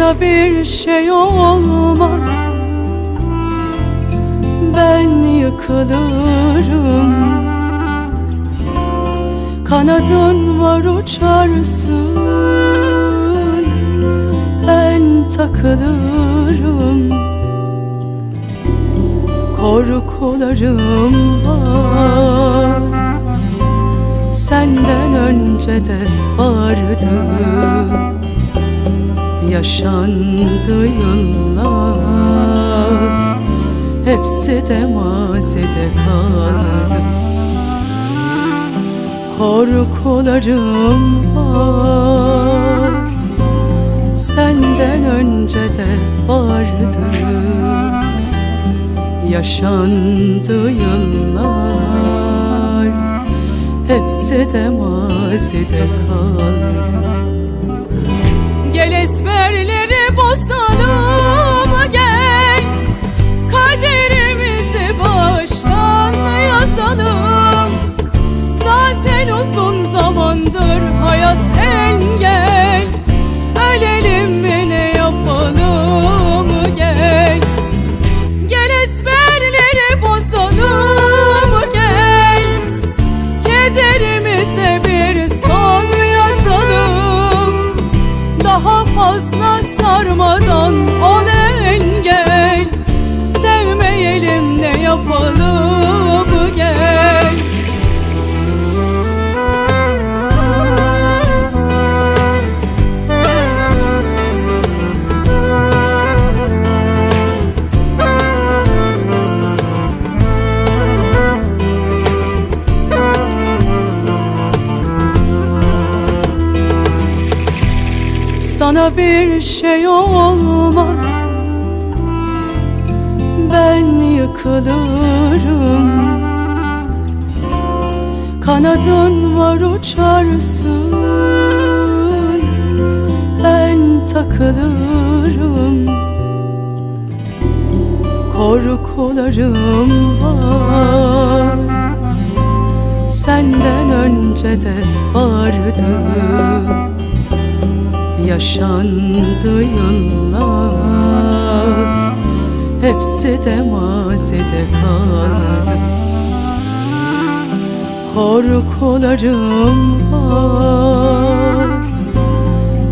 Sana bir şey olmaz. Ben yıkılırım. Kanadın var uçarsın. Ben takılırım. Korkularım var. Senden önce de vardı Yaşandı yıllar. Hepsi de mazide kaldı. Korkularım var. Senden önce de vardı. Yaşandı yıllar. Hepsi de mazide kaldı Sana bir şey olmaz. Ben yıkılırım. Kanadın var uçarsın. Ben takılırım. Korkularım var. Senden önce de vardı Yaşandı yıllar. Hepsi de mazide kaldı. Korkularım var.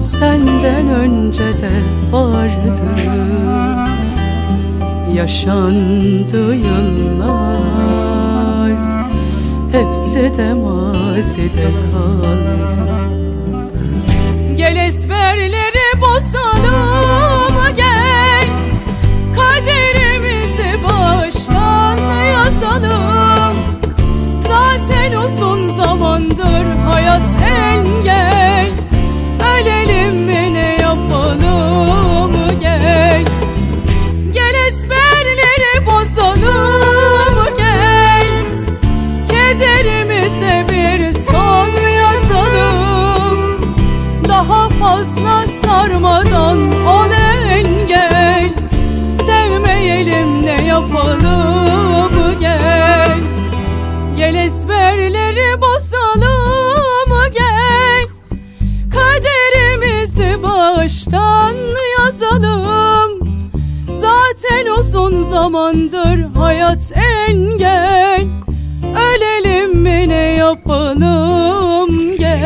Senden önce de vardı. Yaşandı yıllar. Hepsi de mazide kaldı ezberleri bozalım gel. Kaderimizi baştan yazalım. Zaten uzun zamandır hayat engel. Ölelim mi ne yapalım gel. Gel ezberleri bozalım gel. Kederimize bir son yazalım. Daha fazla Gel ezberleri bozalım gel. Kaderimizi baştan yazalım. Zaten uzun zamandır hayat engel. Ölelim mi ne yapalım gel